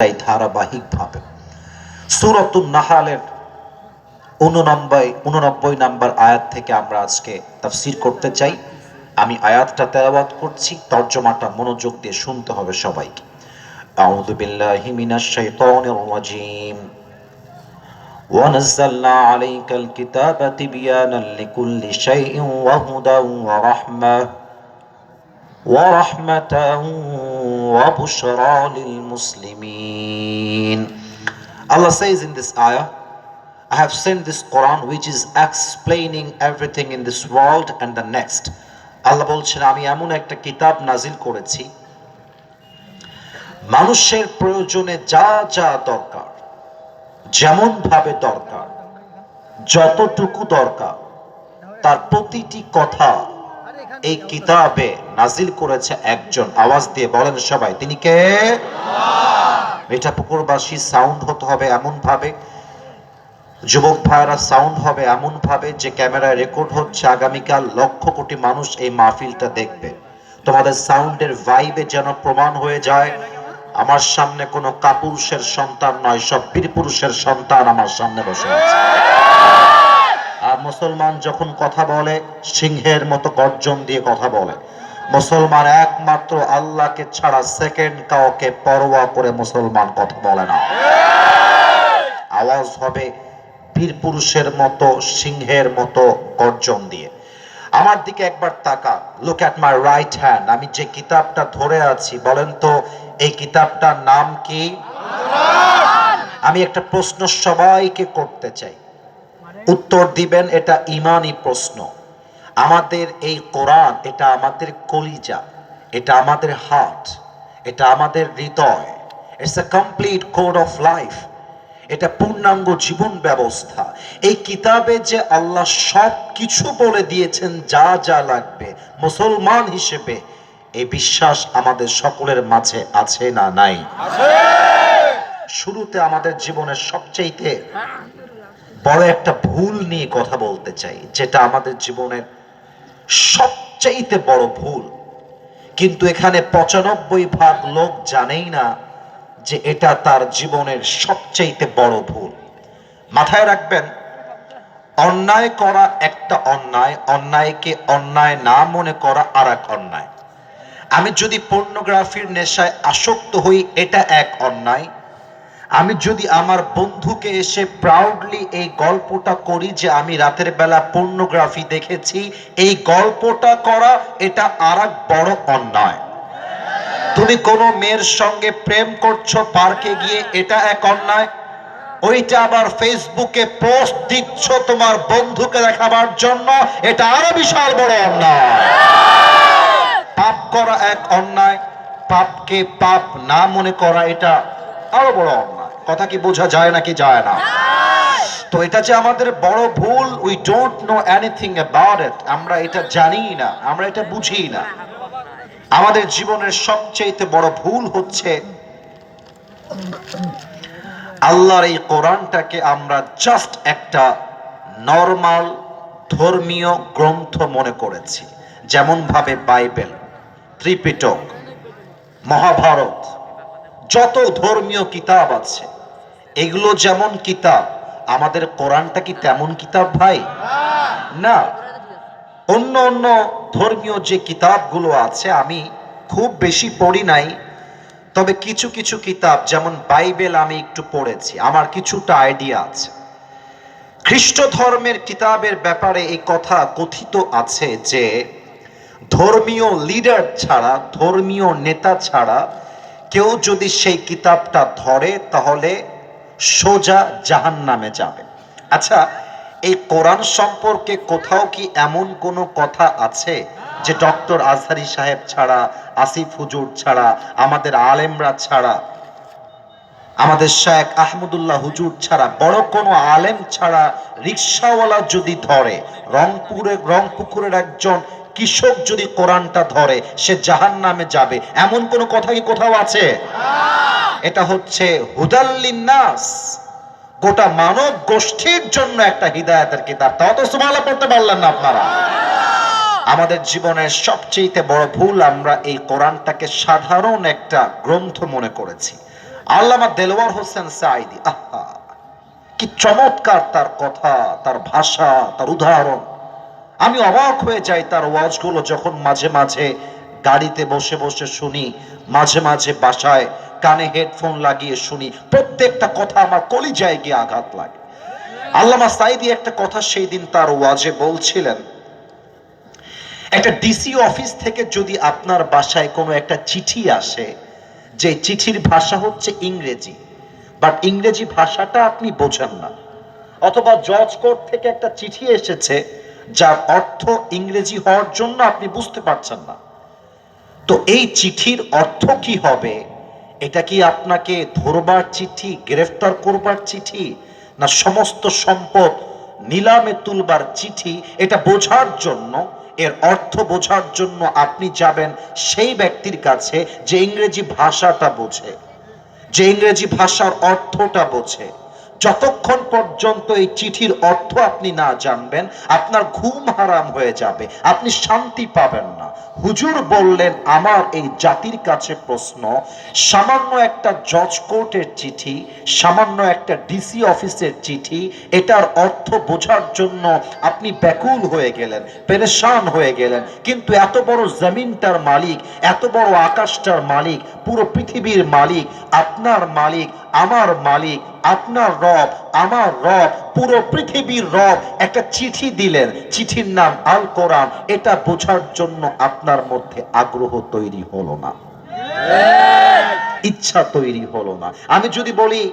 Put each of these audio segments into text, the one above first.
তাই ধারাবাহিকভাবে সুরতুল নাহালের উননব্বই উননব্বই নাম্বার আয়াত থেকে আমরা আজকে তাফসির করতে চাই আমি আয়াতটা তেলাওয়াত করছি তর্জমাটা মনোযোগ দিয়ে শুনতে হবে সবাইকে আউযু বিল্লাহি মিনাশ শাইতানির রাজিম ونزلنا عليك الكتاب تبيانا لكل شيء وهدى ورحمه ورحمة وبشرى للمسلمين Allah says in this ayah, I have sent this Quran which is explaining everything in this world and the next. আল্লাহ বলছেন আমি এমন একটা কিতাব নাজিল করেছি মানুষের প্রয়োজনে যা যা দরকার যেমন ভাবে দরকার যতটুকু দরকার তার প্রতিটি কথা এই কিতাবে নাজিল করেছে একজন। আওয়াজ দিয়ে বলেন সবাই, তিনি কে? মিঠাপুকুরবাসী সাউন্ড হতে হবে এমন ভাবে যুবক ভাইরা সাউন্ড হবে এমন ভাবে যে ক্যামেরায় রেকর্ড হচ্ছে আগামীকাল লক্ষ কোটি মানুষ এই মাহফিলটা দেখবে। তোমাদের সাউন্ডের ভাইবে যেন প্রমাণ হয়ে যায়, আমার সামনে কোনো কাপুরুষের সন্তান নয়, সব বীর পুরুষের সন্তান আমার সামনে বসে আছে। মুসলমান যখন কথা বলে, সিংহের মতো গর্জন দিয়ে কথা বলে। মুসলমান একমাত্র আল্লাহকে ছাড়া সেকেন্ড কাউকে পরোয়া করে মুসলমান কথা বলে না। আওয়াজ হবে বীর পুরুষের মতো, সিংহের মতো গর্জন দিয়ে। আমার দিকে একবার তাকা look at my right hand আমি যে কিতাবটা ধরে আছি, বলেন তো, এই কিতাবটার নাম কি? আমি একটা প্রশ্ন সবাইকে করতে চাই। উত্তর দিবেন এটা ইমানই প্রশ্ন। আমাদের এই কোরআন এটা আমাদের কলিজা এটা আমাদের হার্ট এটা আমাদের হৃদয়। It's a complete code of life এটা পূর্ণাঙ্গ জীবন ব্যবস্থা। এই কিতাবে যে আল্লাহ সব কিছু বলে দিয়েছেন যা যা লাগবে মুসলমান হিসেবে এই বিশ্বাস আমাদের সকলের মাঝে আছে না নাই? শুরুতে আমাদের জীবনের সবচেয়ে বড় একটা ভুল নিয়ে কথা বলতে চাই, যেটা আমাদের জীবনের সবচাইতে বড় ভুল। কিন্তু এখানে পঁচানব্বই ভাগ লোক জানেই না যে এটা তার জীবনের সবচাইতে বড় ভুল। মাথায় রাখবেন, অন্যায় করা একটা অন্যায়, অন্যায়কে অন্যায় না মনে করা আর এক অন্যায়। আমি যদি পর্নোগ্রাফির নেশায় আসক্ত হই, এটা এক অন্যায়। আমি যদি আমার বন্ধুকে এসে প্রাউডলি এই গল্পটা করি যে আমি রাতের বেলা পর্নোগ্রাফি দেখেছি, এই গল্পটা করা এটা আর বড় অন্যায়। তুমি কোনো মেয়ের সঙ্গে প্রেম করছ পার্কে গিয়ে, এটা এক অন্যায়? ওইটা আবার ফেসবুকে পোস্ট দিচ্ছ তোমার বন্ধুকে দেখাবার জন্য, এটা আরও বিশাল বড় অন্যায়। পাপ করা এক অন্যায়, পাপকে পাপ না মনে করা এটা আরও বড় অন্যায়। কথা কি বোঝা যায় নাকি যায় না? তো এটা যে আমাদের বড় ভুল we don't know anything about it আমরা এটা জানি না আমরা এটা বুঝি না। আমাদের জীবনের সবচেয়ে বড় ভুল হচ্ছে আল্লাহর এই কোরআনটাকে আমরা জাস্ট একটা নর্মাল ধর্মীয় গ্রন্থ মনে করেছি যেমন ভাবে বাইবেল ত্রিপিটক মহাভারত যত ধর্মীয় কিতাব আছে। এগুলো যেমন কিতাব, আমাদের কোরআনটা কি তেমন কিতাব ভাই? না। অন্য অন্য ধর্মীয় যে কিতাবগুলো আছে, আমি খুব বেশি পড়ি নাই, তবে কিছু কিছু কিতাব, যেমন বাইবেল আমি একটু পড়েছি, আমার কিছুটা আইডিয়া আছে। খ্রিস্ট ধর্মের কিতাবের ব্যাপারে এই কথা কথিত আছে যে, ধর্মীয় লিডার ছাড়া, ধর্মীয় নেতা ছাড়া কেউ যদি সেই কিতাবটা ধরে, তাহলে সোজা জাহান নামে যাবে। আচ্ছা এই কোরআন সম্পর্কে কোথাও কি এমন কোনো কথা আছে যে ডক্টর আজহারি সাহেব ছাড়া, আসিফ হুজুর ছাড়া, আমাদের আলেমরা ছাড়া, আমাদের শেখ আহমদুল্লাহ হুজুর ছাড়া, বড় কোনো আলেম ছাড়া রিক্সাওয়ালা যদি ধরে, রংপুরে, রংপুকুরের একজন কৃষক যদি কোরআনটা ধরে, সে জাহান নামে যাবে। এমন কোনো কথা কি কোথাও আছে? এটা হচ্ছে হুদাল্লিনাস গোটা মানব গোষ্ঠীর জন্য একটা হৃদায়তের কিতাব। তাও তো সুমালা পড়তে পারলেন না আপনারা। আমাদের জীবনের সবচেয়ে বড় ভুল আমরা এই কোরআনটাকে সাধারণ একটা গ্রন্থ মনে করেছি। আল্লামা দেলোয়ার হোসেন সাইদি আহা! কি চমৎকার তার কথা, তার ভাষা, তার উদাহরণ। আমি অবাক হয়ে যাই তার ওয়াজগুলো যখন মাঝে মাঝে গাড়িতে বসে বসে শুনি, মাঝে মাঝে বাসায় কানে হেডফোন লাগিয়ে শুনি, প্রত্যেকটা কথা আমার কলিজায় গিয়ে আঘাত লাগে। আল্লামা সাইদি একটা কথা সেই দিন তার ওয়াজে বলছিলেন, একটা ডিসি অফিস থেকে যদি আপনার বাসায় কোনো একটা চিঠি আসে, যে চিঠির ভাষা হচ্ছে ইংরেজি, বাট ইংরেজি ভাষাটা আপনি বোঝেন না, অথবা জজ কোর্ট থেকে একটা চিঠি এসেছে, যার অর্থ ইংরেজি হওয়ার জন্য আপনি বুঝতে পারছেন না, তো এই চিঠির অর্থ কি হবে? এটা কি আপনাকে ধরবার চিঠি, গ্রেফতার করবার চিঠি, না সমস্ত সম্পদ নিলামে তুলবার চিঠি? এটা বোঝার জন্য, এর অর্থ বোঝার জন্য আপনি যাবেন সেই ব্যক্তির কাছে যে ইংরেজি ভাষাটা বোঝে, যে ইংরেজি ভাষার অর্থটা বোঝে। যতক্ষণ পর্যন্ত এই চিঠির অর্থ আপনি না জানবেন, আপনার ঘুম হারাম হয়ে যাবে, আপনি শান্তি পাবেন না। হুজুর বললেন, আমার এই জাতির কাছে প্রশ্ন, সামান্য একটা জজ কোর্টের চিঠি, সামান্য একটা ডিসি অফিসের চিঠি, এটার অর্থ বোঝার জন্য আপনি ব্যাকুল হয়ে গেলেন, পেরেশান হয়ে গেলেন। কিন্তু এত বড় জমিনটার মালিক, এত বড় আকাশটার মালিক, পুরো পৃথিবীর মালিক, আপনার মালিক, আমার মালিক আপনার রব আমার রব পুরো পৃথিবীর রব একটা চিঠি দিলেন। চিঠির নাম আল কোরআন। এটা বোঝার জন্য আপনার মধ্যে আগ্রহ তৈরি হলো না। ইচ্ছা তৈরি হলো না। আমি যদি বলি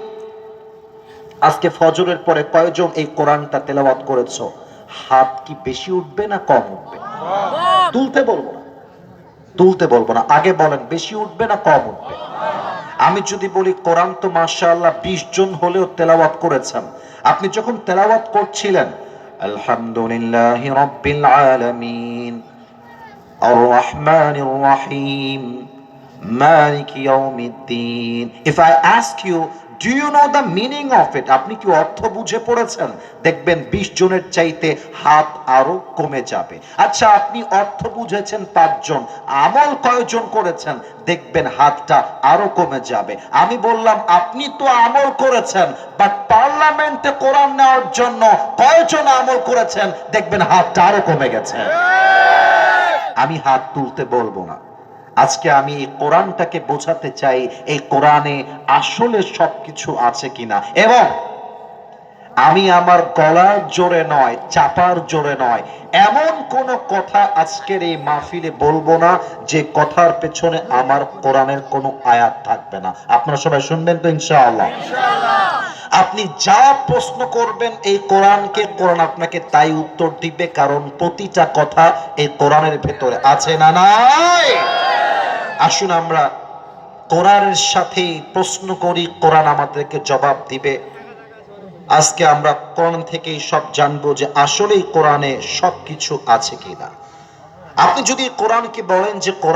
আজকে ফজরের পরে কয়জন এই কোরআনটা তেলাওয়াত করেছ? হাত কি বেশি উঠবে না কম উঠবে? তুলতে বলব না। তুলতে বলব না। আগে বলেন বেশি উঠবে না কম উঠবে? আমি যদি বলি, কোরআন তো মাশাআল্লাহ বিশ জন হলেও তেলাওয়াত করেছেন। আপনি যখন তেলাওয়াত করছিলেন, আলহামদুলিল্লাহ রব্বিল আলামিন আর রহমানির রহিম, মালিক ইয়াউমিদ্দিন। If I ask you do you know the meaning of it আপনি কি অর্থ বুঝে পড়েছেন? দেখবেন বিশ জনের চাইতে হাত আরও কমে যাবে। আচ্ছা আপনি অর্থ বুঝেছেন পাঁচজন। আমল কয়জন করেছেন? দেখবেন হাতটা আরও কমে যাবে। আমি বললাম, আপনি তো আমল করেছেন বাট পার্লামেন্টে কোরআন নেওয়ার জন্য কয়জন আমল করেছেন? দেখবেন হাতটা আরও কমে গেছে। আমি হাত তুলতে বলব না। আজকে আমি এই কোরআনটাকে বোঝাতে চাই এই কোরআনে আসলে সবকিছু আছে কিনা। এবং আমি আমার গলার জোরে নয় চাপার জোরে নয় এমন কোন কথা আজকের এই মাহফিলে বলব না যে কথার পেছনে আমার কোরআনের কোনো আয়াত থাকবে না। আপনারা সবাই শুনবেন তো ইনশাআল্লাহ? আপনি যা প্রশ্ন করবেন এই কোরআনকে কোরআন আপনাকে তাই উত্তর দিবে কারণ প্রতিটা কথা এই কোরআনের ভেতরে আছে না নাই? আসুন আমরা কোরআনের সাথে প্রশ্ন করি, কোরআন আমাদেরকে জবাব দিবে। আজকে আমরা কোরআন থেকেই সব জানব যে আসলেই কোরআনে সবকিছু আছে কিনা। আপনি যদি কোরআনকে বলেন যে কোরআন